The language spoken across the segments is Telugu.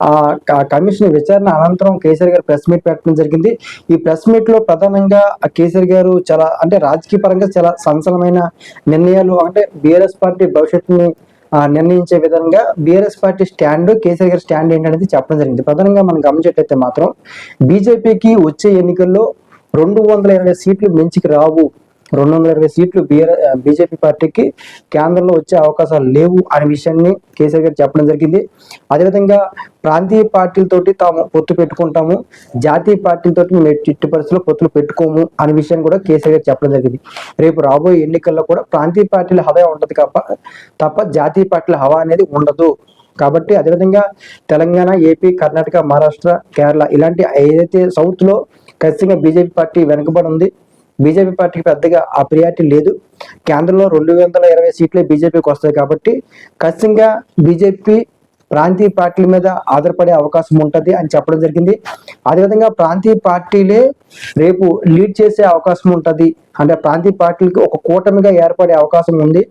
ఆ కమిషన్ విచారణ అనంతరం కేసీఆర్ గారు ప్రెస్ మీట్ పెట్టడం జరిగింది. ఈ ప్రెస్ మీట్లో ప్రధానంగా కేసీఆర్ గారు చాలా అంటే రాజకీయ పరంగా చాలా సంచలనమైన నిర్ణయాలు అంటే బీఆర్ఎస్ పార్టీ భవిష్యత్తుని నిర్ణయించే విధంగా బీఆర్ఎస్ పార్టీ స్టాండ్ కేసీఆర్ గారి స్టాండ్ ఏంటనేది చెప్పడం జరిగింది. ప్రధానంగా మనం గమనించేటైతే మాత్రం బీజేపీకి వచ్చే ఎన్నికల్లో రెండు వందల ఇరవై సీట్లు మించికి రావు రెండు వందల ఇరవై సీట్లు బీఆర్ బీజేపీ పార్టీకి కేంద్రంలో వచ్చే అవకాశాలు లేవు అనే విషయాన్ని కేసీఆర్ గారు చెప్పడం జరిగింది. అదేవిధంగా ప్రాంతీయ పార్టీలతోటి తాము పొత్తు పెట్టుకుంటాము జాతీయ పార్టీలతోటి మేము ఎట్టి పరిస్థితుల్లో పొత్తులు పెట్టుకోము అనే విషయాన్ని కూడా కేసీఆర్ గారు చెప్పడం జరిగింది. రేపు రాబోయే ఎన్నికల్లో కూడా ప్రాంతీయ పార్టీల హవా ఉంటుంది తప్ప తప్ప జాతీయ పార్టీల హవా అనేది ఉండదు. కాబట్టి అదేవిధంగా తెలంగాణ ఏపీ కర్ణాటక మహారాష్ట్ర కేరళ ఇలాంటి ఏదైతే సౌత్లో ఖచ్చితంగా బీజేపీ పార్టీ వెనుకబడి ఉంది బీజేపీ పార్టీకి పెద్దగా ఆ ప్రియారిటీ లేదు. కేంద్రంలో రెండు వందల ఇరవై సీట్లే బీజేపీకి వస్తాయి కాబట్టి ఖచ్చితంగా బీజేపీ ప్రాంతీయ పార్టీల మీద ఆధారపడే అవకాశం ఉంటుంది అని చెప్పడం జరిగింది. అదేవిధంగా ప్రాంతీయ పార్టీలే రేపు లీడ్ చేసే అవకాశం ఉంటుంది. అంటే ప్రాంతీయ పార్టీలకి ఒక కూటమిగా ఏర్పడే అవకాశం ఉంది.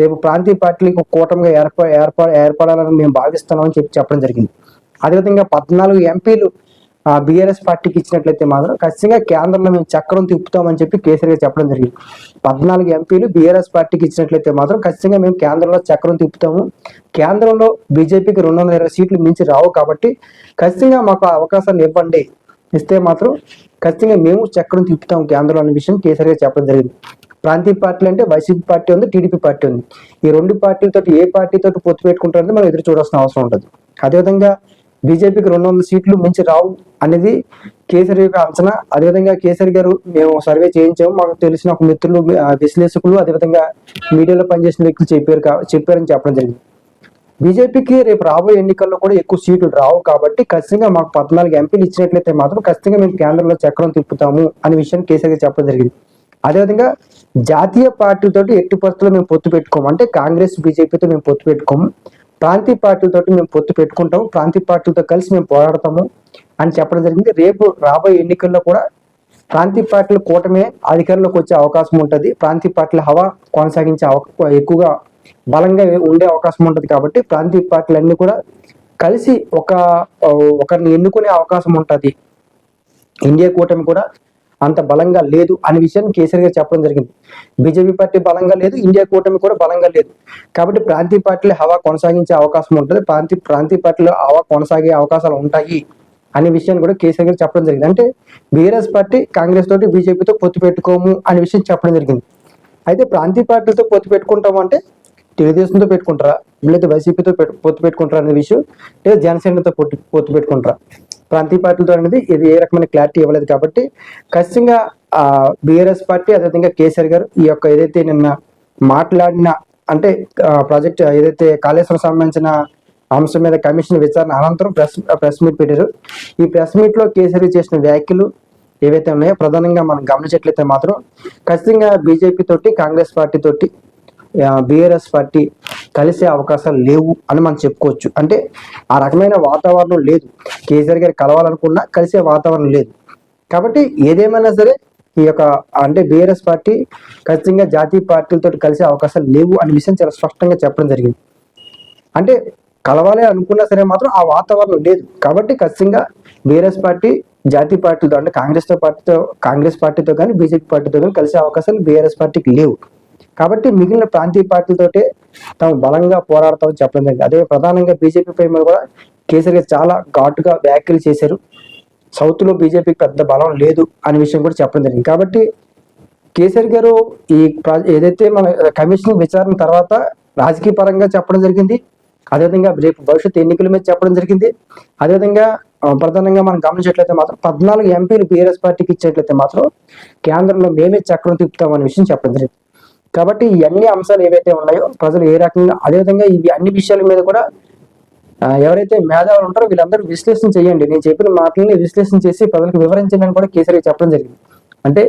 రేపు ప్రాంతీయ పార్టీలకి ఒక కూటమిగా ఏర్ప ఏర్ప ఏర్పడాలని మేము భావిస్తున్నామని చెప్పి చెప్పడం జరిగింది. అదేవిధంగా పద్నాలుగు ఎంపీలు బీఆర్ఎస్ పార్టీకి ఇచ్చినట్లయితే మాత్రం ఖచ్చితంగా కేంద్రంలో మేము చక్రం తిప్పుతామని చెప్పి కేసీఆర్ గారు చెప్పడం జరిగింది. పద్నాలుగు ఎంపీలు బీఆర్ఎస్ పార్టీకి ఇచ్చినట్లయితే మాత్రం ఖచ్చితంగా మేము కేంద్రంలో చక్రం తిప్పుతాము. కేంద్రంలో బీజేపీకి రెండు వందల ఇరవై సీట్లు మించి రావు కాబట్టి ఖచ్చితంగా మాకు ఆ అవకాశాన్ని ఇవ్వండి. ఇస్తే మాత్రం ఖచ్చితంగా మేము చక్రం తిప్పుతాం కేంద్రంలో అనే విషయం కేసీఆర్ గారు చెప్పడం జరిగింది. ప్రాంతీయ పార్టీలు అంటే వైసీపీ పార్టీ ఉంది టీడీపీ పార్టీ ఉంది. ఈ రెండు పార్టీలతో ఏ పార్టీతో పొత్తు పెట్టుకుంటారంటే మనం ఎదురు చూడాల్సిన అవసరం ఉంటుంది అదేవిధంగా బీజేపీకి రెండు వందల సీట్లు మించి రావు అనేది కేసరి యొక్క అంచనా. అదేవిధంగా కేసరి గారు మేము సర్వే చేయించాము. మాకు తెలిసిన ఒక మిత్రులు ఆ, విశ్లేషకులు అదేవిధంగా మీడియాలో పనిచేసిన వ్యక్తులు చెప్పారు చెప్పారని చెప్పడం జరిగింది. బీజేపీకి రేపు రాబోయే ఎన్నికల్లో కూడా ఎక్కువ సీట్లు రావు కాబట్టి ఖచ్చితంగా మాకు పద్నాలుగు ఎంపీలు ఇచ్చినట్లయితే మాత్రం ఖచ్చితంగా మేము కేంద్రంలో చక్రం తిప్పుతాము అనే విషయాన్ని కేసీఆర్ గారు చెప్పడం జరిగింది. అదేవిధంగా జాతీయ పార్టీతో ఎట్టి పరిస్థితుల్లో మేము పొత్తు పెట్టుకోము. అంటే కాంగ్రెస్ బీజేపీతో మేము పొత్తు పెట్టుకోము. ప్రాంతీయ పార్టీలతోటి మేము పొత్తు పెట్టుకుంటాము ప్రాంతీయ పార్టీలతో కలిసి మేము పోరాడతాము అని చెప్పడం జరిగింది. రేపు రాబోయే ఎన్నికల్లో కూడా ప్రాంతీయ పార్టీల కూటమే అధికారంలోకి వచ్చే అవకాశం ఉంటుంది. ప్రాంతీయ పార్టీల హవా కొనసాగించే ఎక్కువగా బలంగా ఉండే అవకాశం ఉంటుంది కాబట్టి ప్రాంతీయ పార్టీలన్నీ కూడా కలిసి ఒక ఒకరిని ఎన్నుకునే అవకాశం ఉంటుంది. ఇండియా కూటమి కూడా అంత బలంగా లేదు అనే విషయాన్ని కేసీఆర్ గారు చెప్పడం జరిగింది. బీజేపీ పార్టీ బలంగా లేదు ఇండియా కూటమి కూడా బలంగా లేదు. కాబట్టి ప్రాంతీయ పార్టీలు హవా కొనసాగించే అవకాశం ఉంటుంది. ప్రాంతీయ ప్రాంతీయ పార్టీలు హవా కొనసాగే అవకాశాలు ఉంటాయి అనే విషయాన్ని కూడా కేసీఆర్ గారు చెప్పడం జరిగింది. అంటే బీఆర్ఎస్ పార్టీ కాంగ్రెస్ తోటి బీజేపీతో పొత్తు పెట్టుకోము అనే విషయం చెప్పడం జరిగింది. అయితే ప్రాంతీయ పార్టీలతో పొత్తు పెట్టుకుంటాము అంటే తెలుగుదేశంతో పెట్టుకుంటారా? లేదా వైసీపీతో పెట్టు పొత్తు పెట్టుకుంటారా అనే విషయం లేదా జనసేనతో పొత్తు పొత్తు పెట్టుకుంటారా? ప్రాంతీయ పార్టీలతో అనేది ఇది ఏ రకమైన క్లారిటీ ఇవ్వలేదు కాబట్టి ఖచ్చితంగా ఆ బీఆర్ఎస్ పార్టీ అదేవిధంగా కేసీఆర్ గారు ఈ యొక్క ఏదైతే నిన్న మాట్లాడిన అంటే ప్రాజెక్ట్ ఏదైతే కాళేశ్వరం సంబంధించిన అంశం మీద కమిషన్ విచారణ అనంతరం ప్రెస్ ప్రెస్ మీట్ పెట్టారు. ఈ ప్రెస్ మీట్లో కేసీఆర్ చేసిన వ్యాఖ్యలు ఏవైతే ఉన్నాయో ప్రధానంగా మనం గమనించట్లయితే మాత్రం ఖచ్చితంగా బీజేపీ తోటి కాంగ్రెస్ పార్టీ తోటి బీఆర్ఎస్ పార్టీ కలిసే అవకాశాలు లేవు అని మనం చెప్పుకోవచ్చు. అంటే ఆ రకమైన వాతావరణం లేదు. కేసీఆర్ గారు కలవాలనుకున్నా కలిసే వాతావరణం లేదు. కాబట్టి ఏదేమైనా సరే ఈ యొక్క అంటే బీఆర్ఎస్ పార్టీ ఖచ్చితంగా జాతీయ పార్టీలతో కలిసే అవకాశాలు లేవు అనే విషయం చాలా స్పష్టంగా చెప్పడం జరిగింది. అంటే కలవాలి అనుకున్నా సరే మాత్రం ఆ వాతావరణం లేదు. కాబట్టి ఖచ్చితంగా బీఆర్ఎస్ పార్టీ జాతీయ పార్టీలతో అంటే కాంగ్రెస్తో పార్టీతో కాంగ్రెస్ పార్టీతో కానీ బీజేపీ పార్టీతో కానీ కలిసే అవకాశాలు బీఆర్ఎస్ పార్టీకి లేవు. కాబట్టి మిగిలిన ప్రాంతీయ పార్టీలతోటే తాము బలంగా పోరాడతామని చెప్పడం జరిగింది. అదే ప్రధానంగా బీజేపీ పై మీద కూడా కేసీఆర్ గారు చాలా ఘాటుగా వ్యాఖ్యలు చేశారు. సౌత్లో బీజేపీకి పెద్ద బలం లేదు అనే విషయం కూడా చెప్పడం జరిగింది. కాబట్టి కేసీఆర్ గారు ఈ ఏదైతే మన కమిషన్ విచారణ తర్వాత రాజకీయ పరంగా చెప్పడం జరిగింది. అదేవిధంగా రేపు భవిష్యత్ ఎన్నికల మీద చెప్పడం జరిగింది. అదేవిధంగా ప్రధానంగా మనం గమనించట్లయితే మాత్రం పద్నాలుగు ఎంపీలు బీఆర్ఎస్ పార్టీకి ఇచ్చేట్లయితే మాత్రం కేంద్రంలో మేమే చక్రం తిప్పుతామనే విషయం చెప్పడం జరిగింది. కాబట్టి ఈ అన్ని అంశాలు ఏవైతే ఉన్నాయో ప్రజలు ఏ రకంగా అదేవిధంగా ఇవి అన్ని విషయాల మీద కూడా ఎవరైతే మేధావులు ఉంటారో వీళ్ళందరూ విశ్లేషణ చేయండి. నేను చెప్పిన మాటలని విశ్లేషణ చేసి ప్రజలకు వివరించండి అని కూడా కేసీఆర్ చెప్పడం జరిగింది. అంటే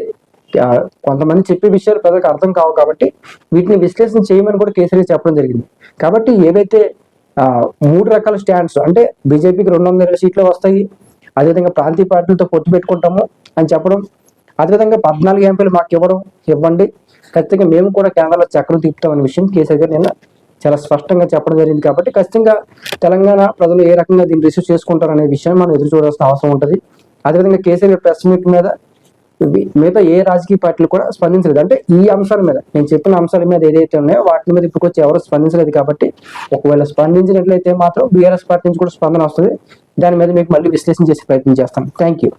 కొంతమంది చెప్పే విషయాలు ప్రజలకు అర్థం కావు కాబట్టి వీటిని విశ్లేషణ చేయమని కూడా కేసీఆర్ చెప్పడం జరిగింది. కాబట్టి ఏవైతే మూడు రకాల స్టాండ్స్ అంటే బీజేపీకి రెండు వందల ఇరవై సీట్లు వస్తాయి అదేవిధంగా ప్రాంతీయ పార్టీలతో పొత్తు పెట్టుకుంటాము అని చెప్పడం అదేవిధంగా పద్నాలుగు ఎంపీలు మాకు ఇవ్వడం ఇవ్వండి. ఖచ్చితంగా మేము కూడా కేంద్రంలో చక్రం తిప్పుతాం విషయం కేసీఆర్ గారు నిన్న చాలా స్పష్టంగా చెప్పడం జరిగింది కాబట్టి ఖచ్చితంగా తెలంగాణ ప్రజలు ఏ రకంగా దీన్ని రిసీవ్ చేసుకుంటారు అనే విషయాన్ని మనం ఎదురు చూడాల్సిన అవసరం ఉంటుంది. అదేవిధంగా కేసీఆర్ గారి ప్రెస్ మీట్ మీద మిగతా ఏ రాజకీయ పార్టీలు కూడా స్పందించలేదు. అంటే ఈ అంశాల మీద నేను చెప్పిన అంశాల మీద ఏదైతే ఉన్నాయో వాటి మీద ఇప్పటికొచ్చి ఎవరు స్పందించలేదు కాబట్టి ఒకవేళ స్పందించినట్లయితే మాత్రం బీఆర్ఎస్ పార్టీ నుంచి కూడా స్పందన వస్తుంది. దాని మీద మీకు మళ్ళీ విశ్లేషణ చేసే ప్రయత్నం చేస్తాను థ్యాంక్ యూ